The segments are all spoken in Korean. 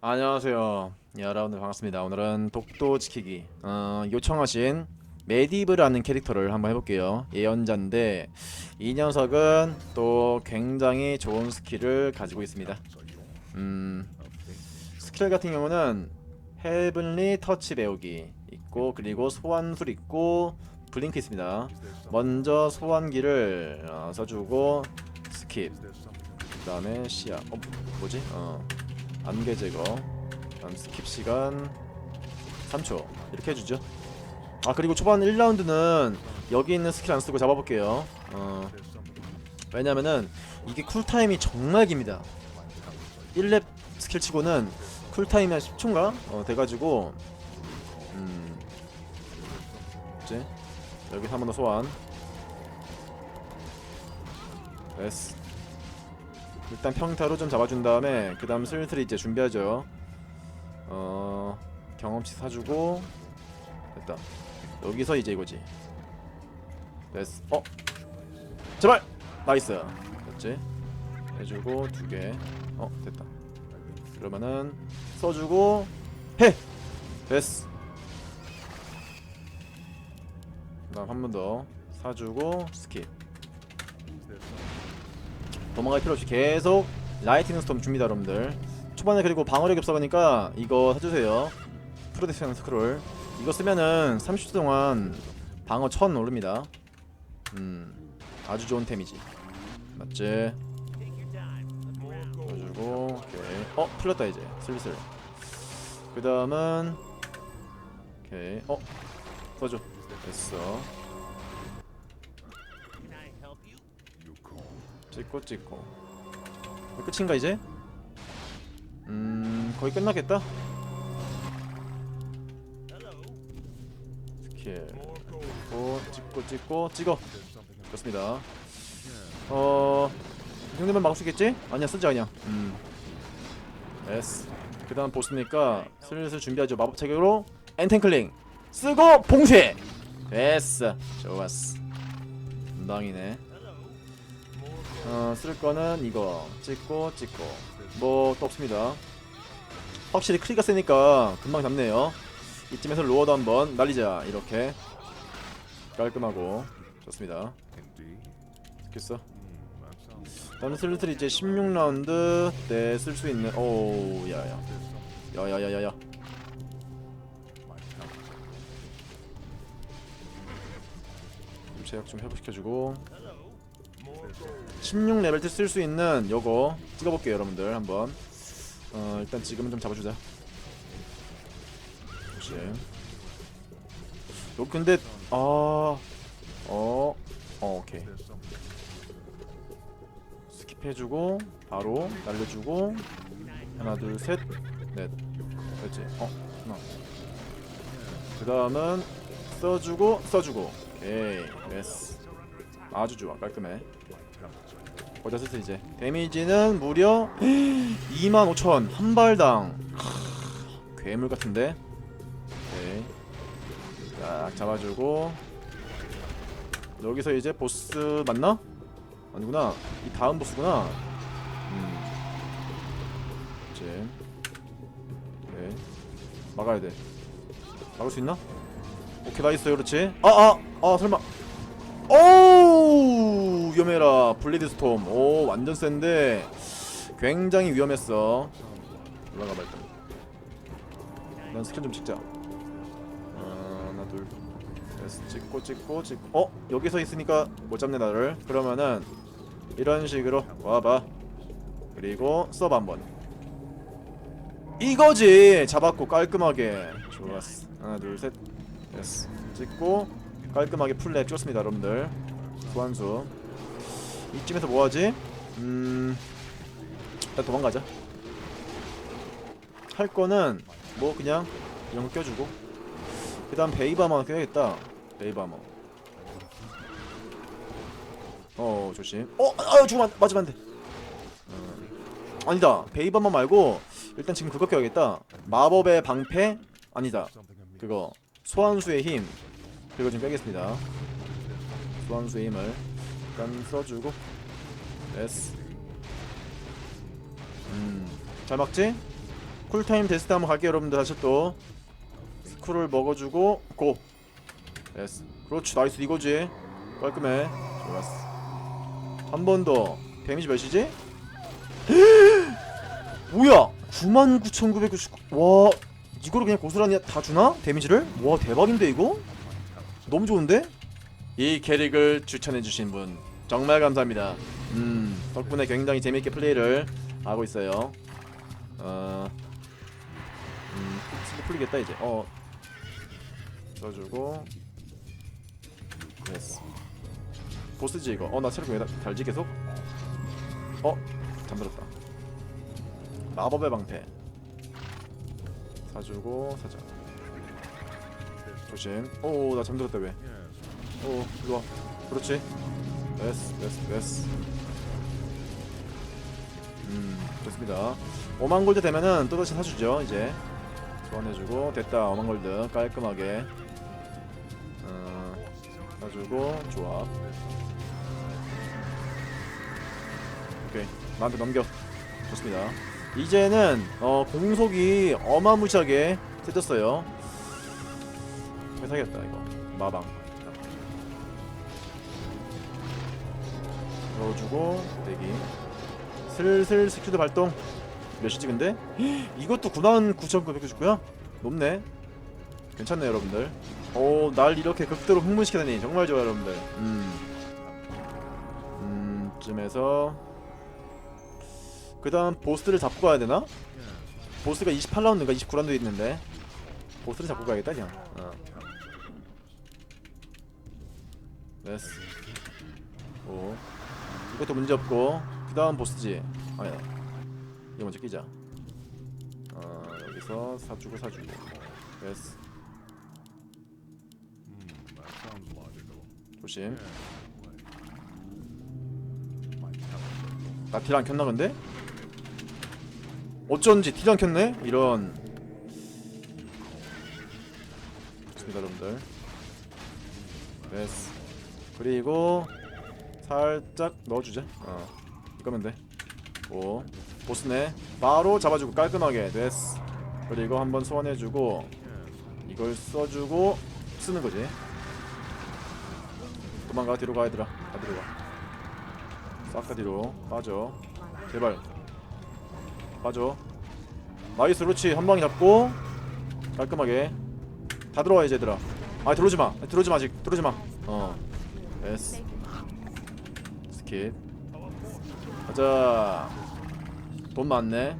안녕하세요. 여러분들 반갑습니다. 오늘은 독도 지키기 어, 요청하신 메디브라는 캐릭터를 한번 해볼게요. 예언자인데 이 녀석은 또 굉장히 좋은 스킬을 가지고 있습니다. 음, 스킬 같은 경우는 헤븐리 터치 배우기 있고 그리고 소환술 있고 블링크 있습니다. 먼저 소환기를 어, 써주고 스킵 그 다음에 시야 어 뭐지? 어 안개 제거. 다음 스킵 시간 3초. 이렇게 해주죠. 아 그리고 초반 1라운드는 여기 있는 스킬 안 쓰고 잡아볼게요. 어. 왜냐면은 이게 쿨타임이 정말 깁니다. 1렙 스킬 치고는 쿨타임이 한 10초인가? 어 돼가지고 음. 이제 여기 한 번 더 소환. 됐어 일단 평타로 좀 잡아준 다음에 그 다음 슬슬 이제 준비하죠. 어 경험치 사주고 됐다. 여기서 이제 이거지. 됐어? 어 제발! 나이스! 됐지? 해주고 두개 어 됐다. 그러면은 써주고 해! 됐어. 그 다음 한 번 더 사주고 스킵 도망갈 필요 없이 계속 라이트닝 스톰 줍니다 여러분들. 초반에 그리고 방어력이 없어가니까 이거 사주세요. 프로텍션 스크롤. 이거 쓰면은 30초 동안 방어 1000 오릅니다. 음 아주 좋은 템이지. 맞지? 넣어주고 오케이. 어 풀렸다 이제. 슬슬. 그 다음은 오케이. 어 써줘 됐어 찍고 찍고. 끝인가 이제? 음 거의 끝나겠다. 찍고 찍고 찍고 찍어. 좋습니다. 어... 이 정도면 있겠지? 아니야 쓰자 그냥 음. 됐어 그 다음 보스니까 슬슬 준비하죠. 마법 체격으로 엔텐클링. 쓰고 봉쇄! 됐어 좋았어. 금방이네 어, 쓸 거는 이거. 찍고 찍고. 뭐 또 없습니다. 확실히 크리가 세니까 금방 잡네요. 이쯤에서 로어도 한번 날리자. 이렇게. 깔끔하고. 좋습니다. 됐겠어? 다음 슬슬 이제 16라운드. 때 쓸 수 있는 오 야야. 야야야야야. 좀 제약 좀 회복시켜주고 16레벨 때 쓸 수 있는 요거 찍어볼게요 여러분들. 한번. 어 일단 지금은 좀 잡아주자. 조심 요 근데 아어 어, 오케이. 스킵해주고 바로 날려주고 하나 둘셋넷. 됐지? 어 하나. 그 다음은 써주고 써주고. 오케이. 됐어. 아주 좋아. 깔끔해 보자 슬슬 이제 데미지는 무려 25,000 한 발당. 크, 괴물 같은데? 오케이. 딱 잡아주고. 여기서 이제 보스 맞나? 아니구나. 이 다음 보스구나. 음. 이제. 오케이. 막아야 돼. 막을 수 있나? 오케이 나이스 그렇지. 아아아 아, 아, 설마. 오 위험해라 블리드 스톰. 오 완전 센데 굉장히 위험했어. 올라가 봐 일단. 난 스킬 좀 찍자. 어, 하나 둘. 됐어. 찍고 찍고 찍고. 어? 여기서 있으니까 못 잡네 나를. 그러면은 이런 식으로 와봐. 그리고 서브 한번. 이거지! 잡았고 깔끔하게. 좋았어. 하나 둘셋. 됐어. 찍고 깔끔하게 풀랩 줬습니다 여러분들 소환수. 이쯤에서 뭐하지? 음... 일단 도망가자. 할 거는 뭐 그냥 이런 거 껴주고. 그 다음 베이바마 껴야겠다. 베이바마 어 조심. 어! 아 죽으면 안, 맞으면 안돼. 음, 아니다. 베이바마 말고 일단 지금 그거 껴야겠다. 마법의 방패? 아니다. 그거. 소환수의 힘. 좀 빼겠습니다 소환수의 힘을 일단 써주고 됐어 음잘 막지? 쿨타임 테스트 한번 갈게요 여러분들 다시 또 스크롤 먹어주고 고 됐어 그렇지 나이스 이거지 깔끔해 좋았어 한 번더 데미지 몇이지? 뭐야 99,999와 이거를 그냥 고스란히 다 주나? 데미지를? 와 대박인데 이거? 너무 좋은데? 이 캐릭을 추천해주신 분 정말 감사합니다. 음 덕분에 굉장히 재밌게 플레이를 하고 있어요. 어... 음 풀리겠다 이제. 어 써주고. 됐어. 보스지 이거. 어나 체력 왜 다- 달지 계속? 어? 잠들었다. 마법의 방패. 사주고 사자. 조심. 오나 잠들었다 왜 오 일로 와 그렇지? 됐어 됐어 됐어. 음 좋습니다. 5만 골드 되면은 또다시 사주죠 이제. 소환해주고 됐다. 5만 골드. 깔끔하게. 어, 사주고 조합. 오케이. 나한테 넘겨. 좋습니다. 이제는 어, 공속이 어마무시하게 세졌어요. 회사겠다 이거. 마방 넣어주고 대기. 슬슬 스큐드 발동. 몇이지 근데? 이것도 99,999야? 높네. 괜찮네 여러분들. 오 날 이렇게 극도로 흥분시키다니. 정말 좋아요 여러분들. 음. 음 쯤에서. 그 다음 보스를 잡고 가야 되나? 보스가 28라운드인가 29라운드 있는데. 보스를 잡고 가야겠다 그냥. 어. 됐어. 오 이것도 문제 없고 그 다음 보스지. 아니다 이거 먼저 끼자. 어 여기서 사주고 사주고. 됐어. 조심. 나 딜안 켰나 근데? 어쩐지 딜안 켰네? 이런. 좋습니다 여러분들. 됐어. 그리고 살짝 넣어주자. 어. 이거면 돼오. 보스네. 바로 잡아주고 깔끔하게. 됐어. 그리고 한번 소환해주고 이걸 써주고 쓰는 거지. 도망가. 뒤로 가 얘들아. 다 뒤로 가싹 다 뒤로. 빠져. 제발. 빠져. 나이스 그렇지 한 방에 잡고 깔끔하게. 다 들어와 이제 얘들아. 아 들어오지 마. 들어오지 마 아직. 들어오지 마 어. 됐어 스킵. 가자. 돈 많네.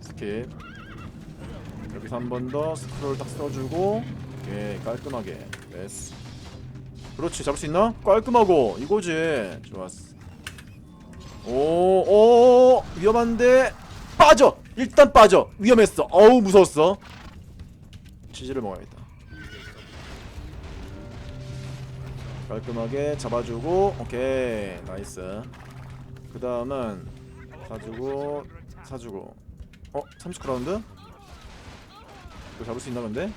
스킵. 여기서 한 번 더 스크롤 딱 써주고 오케이 깔끔하게. 됐어. 그렇지 잡을 수 있나? 깔끔하고. 이거지. 좋았어. 오오. 위험한데 빠져. 일단 빠져. 위험했어. 어우 무서웠어. 치즈를 먹어야겠다 깔끔하게 잡아주고 오케이 나이스 그 다음은 사주고 사주고 어? 30라운드? 이거 잡을 수 있나 근데?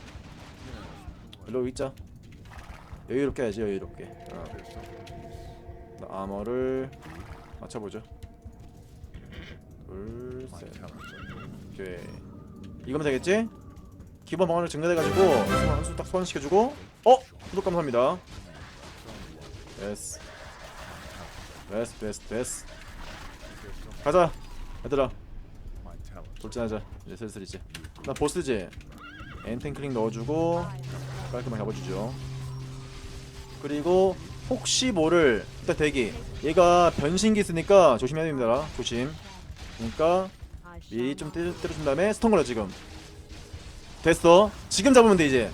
일로 있자 여유롭게 해야지 여유롭게 어. 나 아머를 맞춰보죠 둘셋 오케이 이거면 되겠지? 기본 방어력 증가돼가지고 한수 딱 소환시켜주고 어? 구독 감사합니다 베스. 베스 베스 베스. 가자. 얘들아. 돌진하자. 이제 슬슬 이제. 나 보스지? 엔탱크링 넣어주고 깔끔하게 잡아주죠. 그리고 혹시 모를 일단 대기. 얘가 변신기 있으니까 조심해야 됩니다. 조심. 그러니까 미리 좀 때려, 때려준 다음에 스턴 걸어 지금. 됐어. 지금 잡으면 돼 이제.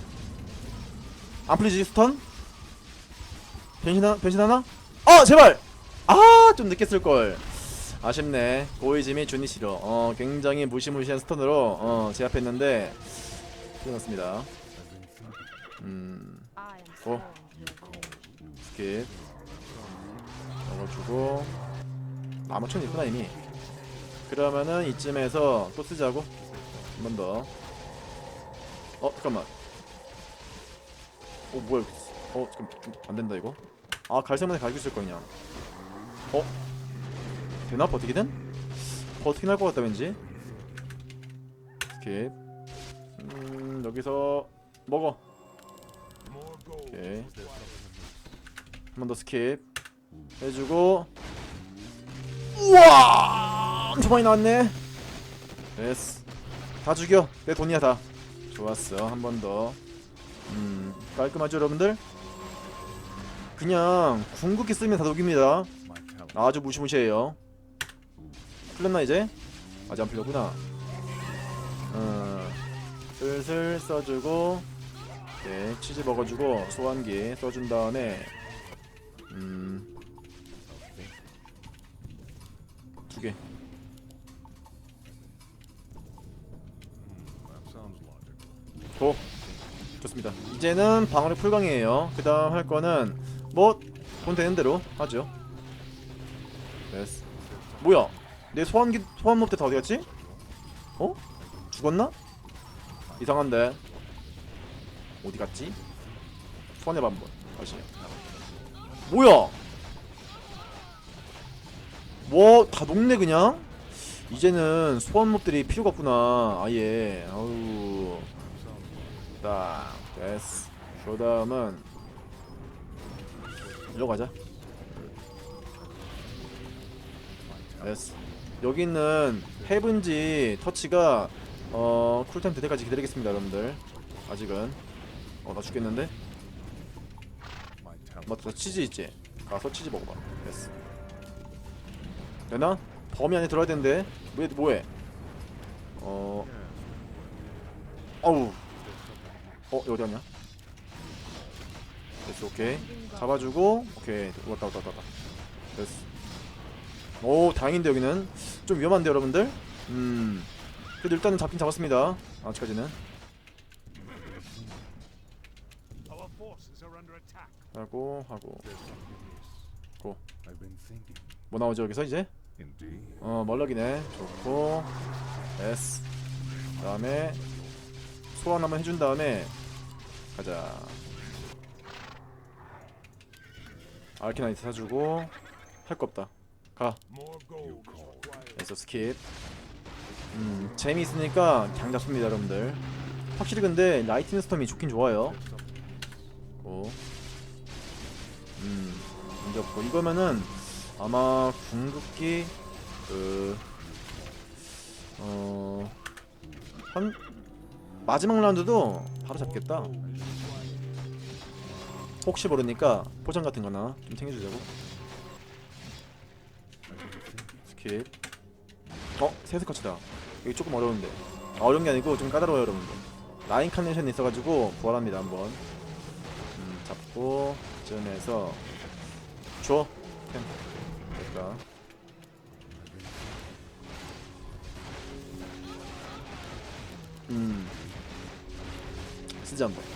안 풀리지 스턴? 변신하, 변신하나? 아 제발! 아 좀 늦게 쓸걸. 아쉽네. 준이 싫어 어 굉장히 무시무시한 스턴으로 어 제압했는데 끝났습니다. 음. 고. 스킵. 먹어주고. 나무천 있구나 이미. 그러면은 이쯤에서 또 쓰자고. 한 번 더. 어 잠깐만. 어 뭐야 어 잠깐 안된다 이거? 아 갈색만에 가지고 있을 거 그냥. 어? 되나 버티기든? 버티긴 할것 같다 왠지? 스킵. 음 여기서 먹어. 오케이. 한 번 더 스킵. 해주고. 우와! 엄청 많이 나왔네. 됐어. 다 죽여. 내 돈이야 다. 좋았어. 한 번 더. 음 깔끔하죠 여러분들 그냥 궁극기 쓰면 다 녹입니다. 아주 무시무시해요. 풀렸나 이제? 아직 안 풀렸구나. 어, 슬슬 써주고 네, 치즈 먹어주고 소환기 써준 다음에 음 두개. 고 좋습니다. 이제는 방어력 풀강이에요. 그 다음 할 거는 뭐돈 되는 대로 하죠 됐어 뭐야 내 소환기 소환 몹대 다 어디 갔지? 어? 죽었나? 이상한데 어디 갔지? 소환해봐 한번 다시 뭐야 뭐 다 녹네 그냥? 이제는 소환 몹들이 필요가 없구나 아예 아우 딱 됐어 그 다음은 일로 가자. 됐어. 여기 있는 헤븐지 터치가 어 쿨타임 될 때까지 기다리겠습니다 여러분들. 아직은. 어 나 죽겠는데? 맞다 치즈 있지? 가서 치즈 먹어봐. 됐어. 되나? 범위 안에 들어야 되는데. 왜 뭐해? 어. 어우. 어 여기 어디 갔냐 됐어 오케이. 잡아주고 오케이. 왔다 왔다 왔다. 됐어. 오 다행인데 여기는. 좀 위험한데 여러분들? 음. 그래도 일단은 잡긴 잡았습니다. 아직까지는. 하고 하고. thinking. 뭐 나오죠 여기서 이제. 어 멀럭이네. 좋고. S 그 다음에 소환 한번 해준 다음에 가자 알키나이트 사주고 할 거 없다. 가. 됐어 스킵. 음 재미있으니까 그냥 잡습니다 여러분들. 확실히 근데 라이팅 스톰이 좋긴 좋아요. 고. 음, 문제 없고. 이거면은 아마 궁극기 그 어, 한 마지막 라운드도 바로 잡겠다. 혹시 모르니까 포장 같은 거나 좀 챙겨주자고. 스킵. 어, 세스 커치다. 여기 조금 어려운데. 아, 어려운 게 아니고 좀 까다로워요, 여러분들. 라인 카네이션이 있어가지고 부활합니다, 한번. 음, 잡고 쯤에서 줘. 템. 됐다. 음. 쓰자 한번.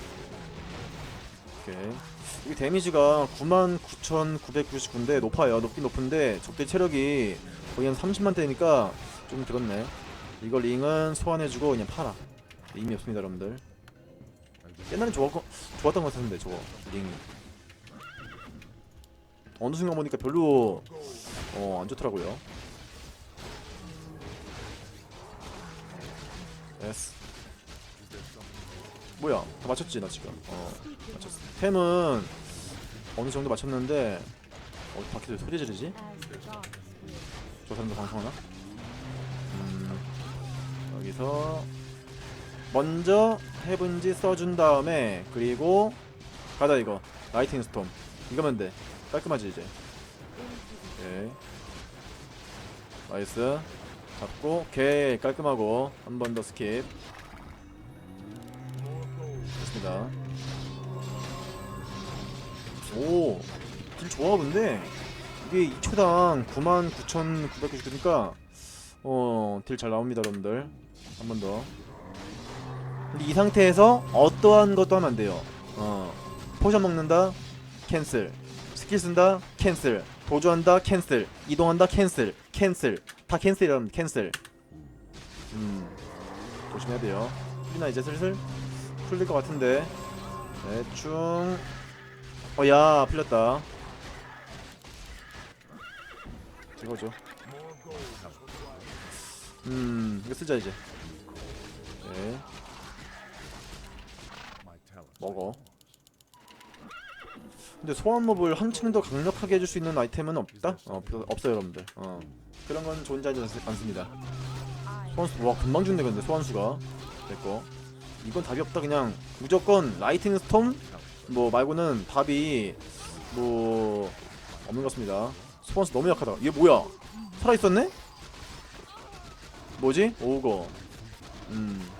데미지가 99,999인데 높아요. 높긴 높은데 적대 체력이 거의 한 30만 대니까 좀 들었네. 이거 링은 소환해주고 그냥 팔아. 의미 없습니다, 여러분들. 옛날에 좋았, 좋았던 것 같았는데 저거 링이. 어느 순간 보니까 별로 어, 안 좋더라고요. 됐어. 뭐야? 다 맞췄지 나 지금. 어, 맞췄어. 템은 어느 정도 맞췄는데 어, 밖에서 소리 지르지? 저 사람도 방송하나? 음, 여기서 먼저 해븐지 써준 다음에 그리고 가자 이거. 라이팅 스톰. 이거면 돼. 깔끔하지 이제. 오케이 나이스. 잡고 오케이. 깔끔하고. 한 번 더 스킵. 됐습니다 오 딜 좋아 근데. 이게 2초당 99,999니까 어 딜 잘 나옵니다 여러분들. 한 번 더. 근데 이 상태에서 어떠한 것도 하면 안 돼요. 어 포션 먹는다 캔슬. 스킬 쓴다 캔슬. 도주한다 캔슬. 이동한다 캔슬. 캔슬. 다 캔슬이라면 캔슬. 음 조심해야 돼요. 풀리나 이제 슬슬 풀릴 것 같은데. 대충 어야 풀렸다 required. 음 이거 쓰자 이제 네. 먹어. 근데 소환몹을 한층 더 강력하게 해줄 수 있는 아이템은 없다? 어, 없- 없어요 여러분들. 어. 그런 건 존재하지 않- 않습니다. 소환수 와 금방 죽네 근데 소환수가 됐고 이건 답이 없다 그냥 무조건 라이팅 스톰 뭐 말고는 답이 뭐 없는 것 같습니다. 소환수 너무 약하다. 얘 뭐야? 살아 있었네? 뭐지? 오거. 음.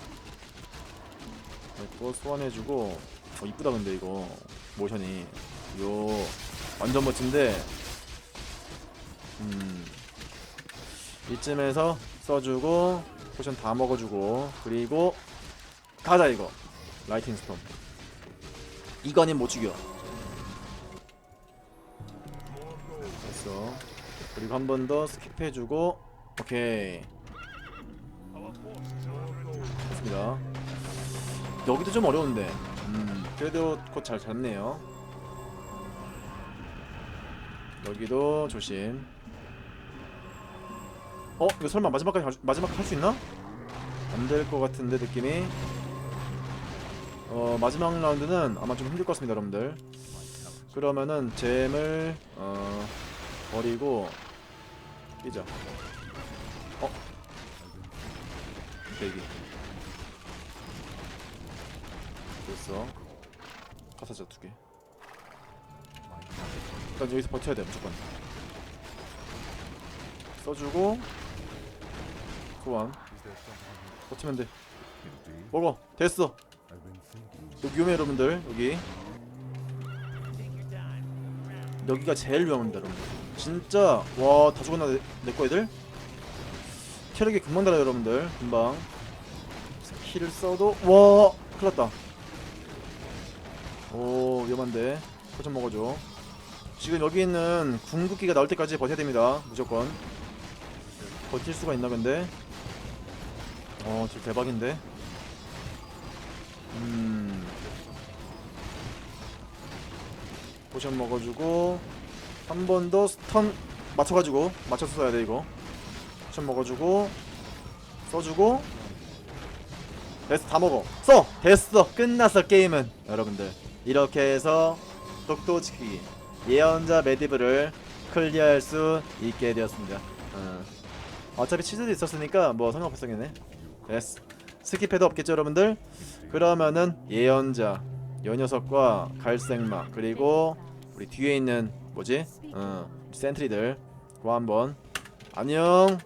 됐고 소환해주고 어 이쁘다 근데 이거 모션이 요 완전 멋진데 음 이쯤에서 써주고 포션 다 먹어주고 그리고 가자 이거 라이팅 스톰 아니면 못 죽여 됐어 그리고 한 번 더 스킵해주고 오케이. 좋습니다 여기도 좀 어려운데 음 그래도 곧잘 잡네요 여기도 조심 어? 이거 설마 마지막까지 수- 마지막 할 수 있나? 안 될 것 같은데 느낌이 어 마지막 라운드는 아마 좀 힘들 것 같습니다 여러분들. 그러면은 잼을 어 버리고 뛰자 어? 대기. 됐어. 카사자 두개. 일단 여기서 버텨야 돼 무조건. 써주고 소환. 버티면 돼? 먹어. 됐어. 여기 위험해 여러분들. 여기. 여기가 제일 위험합니다 여러분들 진짜 와 다 죽었나 내, 내거 애들? 체력이 금방 달아요 여러분들. 금방. 스킬을 써도 와 큰일났다. 오 위험한데. 포션 먹어줘. 지금 여기 있는 궁극기가 나올 때까지 버텨야 됩니다 무조건. 버틸 수가 있나 근데? 어 진짜 대박인데 음. 포션 먹어주고 한 번 더 스턴 맞춰가지고 맞춰서 써야 돼 이거. 포션 먹어주고 써주고. 됐어 다 먹어. 써! 됐어. 끝났어 게임은. 여러분들 이렇게 해서 똑똑 지키기 예언자 메디브를 클리어할 수 있게 되었습니다. 어. 어차피 치즈도 있었으니까 뭐 상관없었겠네. 됐어 스킵해도 없겠죠 여러분들? 그러면은 예언자 요 녀석과 갈색마 그리고 우리 뒤에 있는 뭐지? 어 센트리들 그 한번. 안녕